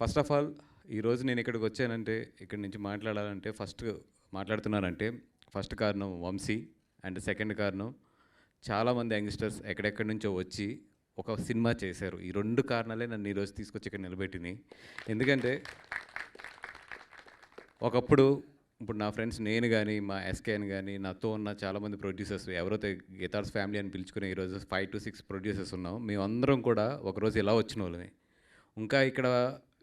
First of all ఈరోజు నేను ఇక్కడికి వచ్చానంటే ఇక్కడి నుంచి మాట్లాడాలంటే ఫస్ట్ మాట్లాడుతున్నానంటే ఫస్ట్ కారణం వంశీ అండ్ సెకండ్ కారణం చాలామంది యంగ్స్టర్స్ ఎక్కడెక్కడి నుంచో వచ్చి ఒక సినిమా చేశారు. ఈ రెండు కారణాలే నన్ను ఈరోజు తీసుకొచ్చి ఇక్కడ నిలబెట్టినాయి ఎందుకంటే ఒకప్పుడు ఇప్పుడు నా ఫ్రెండ్స్ నేను కానీ మా ఎస్కేఎన్ కానీ నాతో ఉన్న చాలామంది ప్రొడ్యూసర్స్ ఎవరైతే గిటార్స్ ఫ్యామిలీ అని పిలుచుకునే ఈరోజు ఫైవ్ టు సిక్స్ ప్రొడ్యూసర్స్ ఉన్నాం. మేమందరం కూడా ఒకరోజు ఇలా వచ్చిన వాళ్ళని ఇంకా ఇక్కడ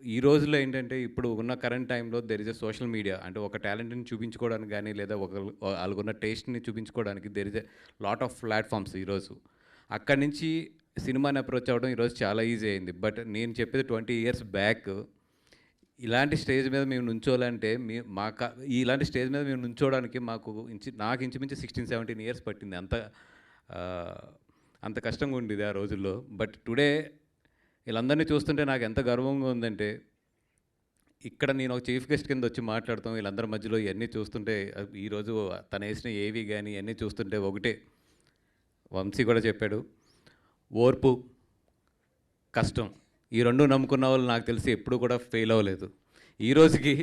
ఈ రోజుల్లో ఏంటంటే ఇప్పుడు ఉన్న కరెంట్ టైంలో there is a social media అంటే ఒక టాలెంట్ని చూపించుకోవడానికి కానీ లేదా ఒక వాళ్ళకున్న టేస్ట్ని చూపించుకోవడానికి there is a lot of platforms ఈరోజు అక్కడి నుంచి సినిమాని అప్రోచ్ అవ్వడం ఈరోజు చాలా ఈజీ అయింది. బట్ నేను చెప్పేది ట్వంటీ ఇయర్స్ బ్యాక్ ఇలాంటి స్టేజ్ మీద మేము నుంచోవాలంటే మీ మా క- ఇలాంటి స్టేజ్ మీద మేము నుంచోవడానికి మాకు ఇంచు నాకు ఇంచుమించి సిక్స్టీన్ సెవెంటీన్ ఇయర్స్ పట్టింది. అంత అంత కష్టంగా ఉండేది ఆ రోజుల్లో. బట్ టుడే వీళ్ళందరినీ చూస్తుంటే నాకు ఎంత గర్వంగా ఉందంటే ఇక్కడ నేను ఒక చీఫ్ గెస్ట్ కింద వచ్చి మాట్లాడతాం వీళ్ళందరి మధ్యలో ఇవన్నీ చూస్తుంటే ఈరోజు తను వేసిన ఏవి కానీ ఇవన్నీ చూస్తుంటే ఒకటే. వంశీ కూడా చెప్పాడు ఓర్పు కష్టం ఈ రెండు నమ్ముకున్న వాళ్ళు నాకు తెలిసి ఎప్పుడు కూడా ఫెయిల్ అవ్వలేదు. ఈ రోజుకి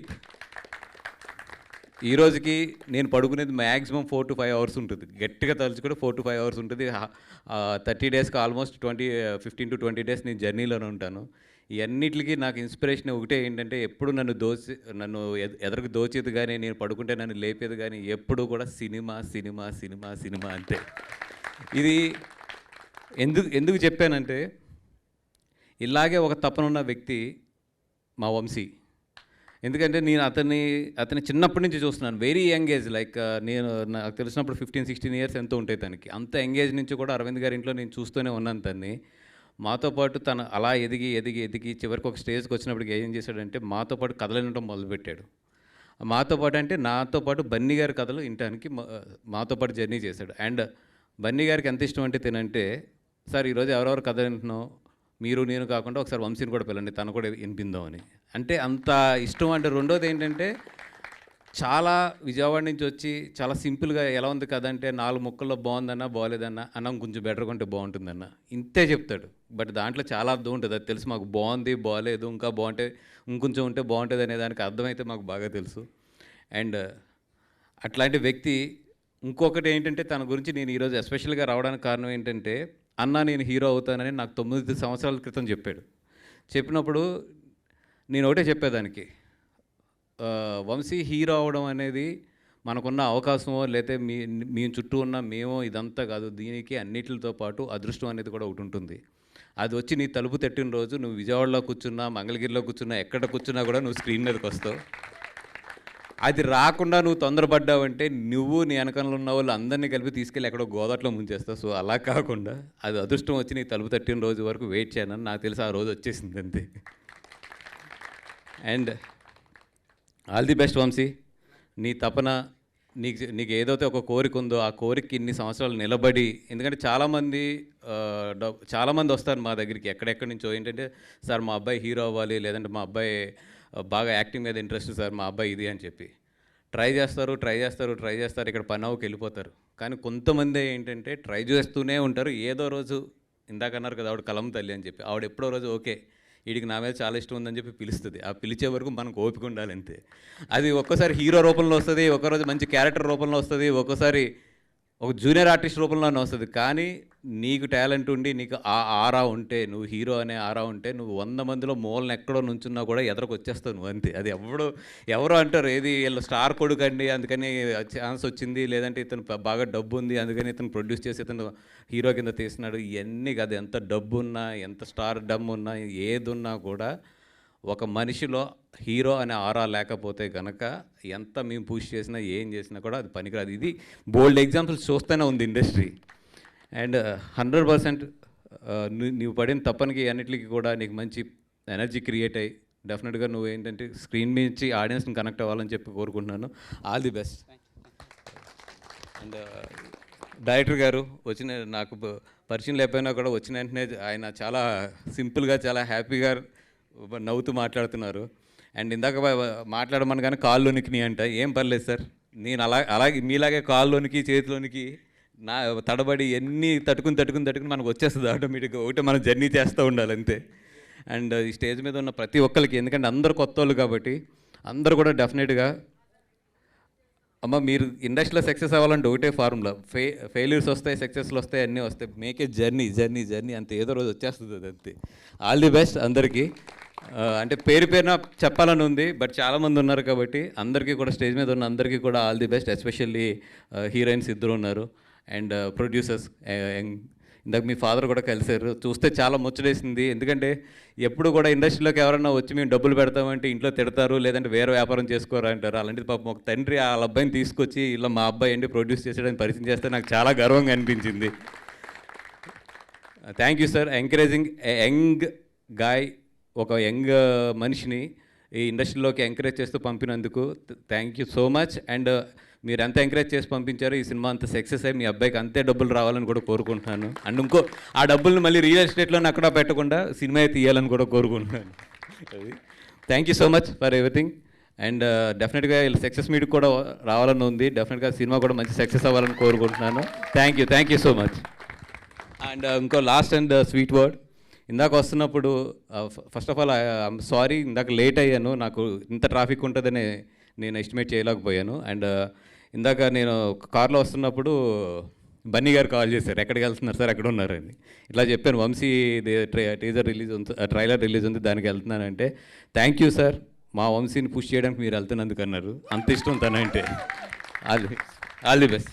ఈ రోజుకి నేను పడుకునేది maximum four to five hours ఉంటుంది. గట్టిగా తలుచుకుంటే ఫోర్ టు ఫైవ్ అవర్స్ ఉంటుంది. థర్టీ డేస్కి almost twenty fifteen to twenty days నేను జర్నీలోనే ఉంటాను. ఇవన్నిటికి నాకు ఇన్స్పిరేషన్ ఒకటే ఏంటంటే ఎప్పుడు నన్ను దోచి నన్ను ఎద- ఎదరకు దోచేది కానీ నేను పడుకుంటే నన్ను లేపేది కానీ ఎప్పుడు కూడా సినిమా సినిమా సినిమా సినిమా అంతే. ఇది ఎందుకు ఎందుకు చెప్పానంటే ఇలాగే ఒక తపనున్న వ్యక్తి మా వంశీ. ఎందుకంటే నేను అతన్ని అతని చిన్నప్పటి నుంచి చూస్తున్నాను. వెరీ యంగ్ ఏజ్ లైక్ నేను నాకు తెలిసినప్పుడు ఫిఫ్టీన్ సిక్స్టీన్ ఇయర్స్ ఎంతో ఉంటాయి తనకి. అంత యంగేజ్ నుంచి కూడా అరవింద్ గారి ఇంట్లో నేను చూస్తూనే ఉన్నాను తన్ని. మాతో పాటు తను అలా ఎదిగి ఎదిగి ఎదిగి చివరికి ఒక స్టేజ్కి వచ్చినప్పటికి ఏం చేశాడంటే మాతో పాటు కథలనడం మొదలుపెట్టాడు. మాతో పాటు అంటే నాతో పాటు బన్నీ గారి కథలు వినటానికి మా- మాతో పాటు జర్నీ చేశాడు. అండ్ బన్నీ గారికి ఎంత ఇష్టం అంటే తినంటే సార్ ఈరోజు ఎవరెవరు కథ వింటున్నావు? మీరు నేను కాకుండా ఒకసారి వంశీని కూడా పిల్లండి తను కూడా వినిపిందామని. అంటే అంత ఇష్టం అంటే రెండోది ఏంటంటే చాలా విజయవాడ నుంచి వచ్చి చాలా సింపుల్గా ఎలా ఉంది కదంటే నాలుగు ముక్కల్లో బాగుందన్నా బాగోలేదన్నా అన్నం కొంచెం బెటర్గా ఉంటే బాగుంటుందన్న. ఇంతే చెప్తాడు. బట్ దాంట్లో చాలా అర్థం ఉంటుంది. అది తెలుసు మాకు బాగుంది బాగలేదు ఇంకా బాగుంటే ఇంకొంచెం ఉంటే బాగుంటుంది అనే దానికి అర్థమైతే మాకు బాగా తెలుసు. అండ్ అట్లాంటి వ్యక్తి ఇంకొకటి ఏంటంటే తన గురించి నేను ఈరోజు ఎస్పెషల్గా రావడానికి కారణం ఏంటంటే అన్న నేను హీరో అవుతానని నాకు తొమ్మిది సంవత్సరాల క్రితం చెప్పాడు. చెప్పినప్పుడు నేను ఒకటే చెప్పేదానికి వంశీ హీరో అవడం అనేది మనకున్న అవకాశమో లేతే మీ మీ చుట్టూ ఉన్న మేమో ఇదంతా కాదు దీనికి అన్నిటితో పాటు అదృష్టం అనేది కూడా ఒకటి ఉంటుంది. అది వచ్చి నీ తలుపు తట్టిన రోజు నువ్వు విజయవాడలో కూర్చున్నా మంగళగిరిలో కూర్చున్నా ఎక్కడ కూర్చున్నా కూడా నువ్వు స్క్రీన్ మీదకి వస్తావు. అది రాకుండా నువ్వు తొందరపడ్డావంటే నువ్వు నీ వెనకంలో ఉన్న వాళ్ళు అందరినీ కలిపి తీసుకెళ్ళి ఎక్కడో గోదాట్లో ముంచేస్తావు. సో అలా కాకుండా అది అదృష్టం వచ్చి నీ తలుపు తట్టిన రోజు వరకు వెయిట్ చేయనని నాకు తెలిసి ఆ రోజు వచ్చేసింది అంతే. And all the best Vamshi నీ తపన నీకు నీకు ఏదైతే ఒక కోరిక ఉందో ఆ కోరికకి ఇన్ని సంవత్సరాలు నిలబడి ఎందుకంటే చాలామంది చాలామంది వస్తారు మా దగ్గరికి. ఎక్కడెక్కడి నుంచో ఏంటంటే సార్ మా అబ్బాయి హీరో అవ్వాలి లేదంటే మా అబ్బాయి బాగా యాక్టింగ్ మీద ఇంట్రెస్ట్ సార్ మా అబ్బాయి ఇది అని చెప్పి. ట్రై చేస్తారు ట్రై చేస్తారు ట్రై చేస్తారు ఇక్కడ పని అవ్వకి వెళ్ళిపోతారు. కానీ కొంతమంది ఏంటంటే ట్రై చేస్తూనే ఉంటారు. ఏదో రోజు ఇందాక అన్నారు కదా ఆవిడ కలం తల్లి అని చెప్పి. ఆవిడ ఎప్పుడో రోజు ఓకే. వీడికి నా మీద చాలా ఇష్టం ఉందని చెప్పి పిలుస్తుంది. ఆ పిలిచే వరకు మనకు ఓపిక ఉండాలి అంతే. అది ఒక్కోసారి హీరో రూపంలో వస్తుంది ఒకరోజు మంచి క్యారెక్టర్ రూపంలో వస్తుంది ఒక్కోసారి ఒక జూనియర్ ఆర్టిస్ట్ రూపంలోనే వస్తుంది. కానీ నీకు టాలెంట్ ఉండి నీకు ఆ ఆరా ఉంటే నువ్వు హీరో అనే ఆరా ఉంటే నువ్వు వంద మందిలో మూలన ఎక్కడో నుంచున్నా కూడా ఎదరకు వచ్చేస్తావు నువ్వు అంతే. అది ఎవడు ఎవరో అంటారు ఏది వీళ్ళు స్టార్ కొడుకండి అందుకని ఛాన్స్ వచ్చింది లేదంటే ఇతను బాగా డబ్బు ఉంది అందుకని ఇతను ప్రొడ్యూస్ చేసి ఇతను హీరో కింద తీసినాడు ఇవన్నీ కాదు ఎంత డబ్బు ఉన్నా ఎంత స్టార్ డమ్ ఉన్నా ఏది ఉన్నా కూడా ఒక మనిషిలో హీరో అనే ఆరా లేకపోతే కనుక ఎంత మేము పుష్ చేసినా ఏం చేసినా కూడా అది పనికిరాదు. ఇది బోల్డ్ ఎగ్జాంపుల్స్ చూస్తూనే ఉంది ఇండస్ట్రీ అండ్ హండ్రెడ్ పర్సెంట్ నువ్వు పడిన తప్పనికి అన్నిటికీ కూడా నీకు మంచి ఎనర్జీ క్రియేట్ అయ్యి డెఫినెట్గా నువ్వు ఏంటంటే స్క్రీన్ నుంచి ఆడియన్స్ని కనెక్ట్ అవ్వాలని చెప్పి కోరుకుంటున్నాను. All the best and director గారు వచ్చిన నాకు పరిచయం లేకపోయినా కూడా వచ్చిన వెంటనే ఆయన చాలా సింపుల్గా చాలా హ్యాపీగా నవ్వుతూ మాట్లాడుతున్నారు. అండ్ ఇందాక మాట్లాడమని కానీ కాళ్ళలోనికి అంట. ఏం పర్లేదు సార్. నేను అలా అలాగే మీలాగే కాళ్ళలోనికి చేతిలోనికి నా తడబడి ఎన్ని తట్టుకుని తట్టుకుని తట్టుకుని మనకు వచ్చేస్తుంది ఆటోమేటిక్గా. ఒకటి మనం జర్నీ చేస్తూ ఉండాలి అంతే. అండ్ ఈ స్టేజ్ మీద ఉన్న ప్రతి ఒక్కరికి ఎందుకంటే అందరు కొత్త వాళ్ళు కాబట్టి అందరూ కూడా డెఫినెట్గా అమ్మ మీరు ఇండస్ట్రీలో సక్సెస్ అవ్వాలంటే ఒకటే ఫార్ములా. ఫెయి ఫెయిల్యూర్స్ వస్తాయి సక్సెస్లు వస్తాయి అన్నీ వస్తాయి. మేకే జర్నీ జర్నీ జర్నీ అంతే ఏదో రోజు వచ్చేస్తుంది అది అంతే. ఆల్ ది బెస్ట్ అందరికీ. అంటే పేరు పేరున చెప్పాలని ఉంది బట్ చాలామంది ఉన్నారు కాబట్టి అందరికీ కూడా స్టేజ్ మీద ఉన్న అందరికీ కూడా all the best especially heroines ఇద్దరు ఉన్నారు. అండ్ ప్రొడ్యూసర్స్ ఇందాక మీ ఫాదర్ కూడా కలిశారు. చూస్తే చాలా ముచ్చడేసింది ఎందుకంటే ఎప్పుడు కూడా ఇండస్ట్రీలోకి ఎవరైనా వచ్చి మేము డబ్బులు పెడతామంటే ఇంట్లో తిడతారు లేదంటే వేరే వ్యాపారం చేసుకోరా అంటారు. అలాంటిది పాపం ఒక తండ్రి ఆ అబ్బాయిని తీసుకొచ్చి ఇలా మా అబ్బాయి అండి ప్రొడ్యూస్ చేసేదాన్ని పరిచయం చేస్తే నాకు చాలా గర్వంగా అనిపించింది. Thank you sir. Encouraging young guy ఒక యంగ్ మనిషిని ఈ ఇండస్ట్రీలోకి ఎంకరేజ్ చేస్తూ పంపినందుకు thank you so much and మీరు ఎంత ఎంకరేజ్ చేసి పంపించారో. ఈ సినిమా అంత సక్సెస్ అయ్యి మీ అబ్బాయికి అంతే డబ్బులు రావాలని కూడా కోరుకుంటున్నాను. అండ్ ఇంకో ఆ డబ్బుల్ని మళ్ళీ రియల్ ఎస్టేట్లో అక్కడ పెట్టకుండా సినిమా తీయాలని కూడా కోరుకుంటున్నాను. Thank you so much for everything and డెఫినెట్గా వీళ్ళు సక్సెస్ మీట్ కూడా రావాలని ఉంది. డెఫినెట్గా సినిమా కూడా మంచి సక్సెస్ అవ్వాలని కోరుకుంటున్నాను. Thank you thank you so much and ఇంకో లాస్ట్ అండ్ స్వీట్ వర్డ్ ఇందాక వస్తున్నప్పుడు first of all I'm sorry ఇందాక లేట్ అయ్యాను. నాకు ఇంత ట్రాఫిక్ ఉంటుందని నేను ఎస్టిమేట్ చేయలేకపోయాను. అండ్ uh, ఇందాక నేను కార్లో వస్తున్నప్పుడు బన్నీ గారు కాల్ చేశారు. ఎక్కడికి వెళ్తున్నారు సార్? ఎక్కడ ఉన్నారని ఇట్లా చెప్పాను. వంశీ టీజర్ రిలీజ్ ఉంది ట్రైలర్ రిలీజ్ ఉంది దానికి వెళ్తున్నానంటే థ్యాంక్ యూ సార్ మా వంశీని పుష్ చేయడానికి మీరు వెళ్తున్నందుకు అన్నారు. అంత ఇష్టం తనంటే. All the all the best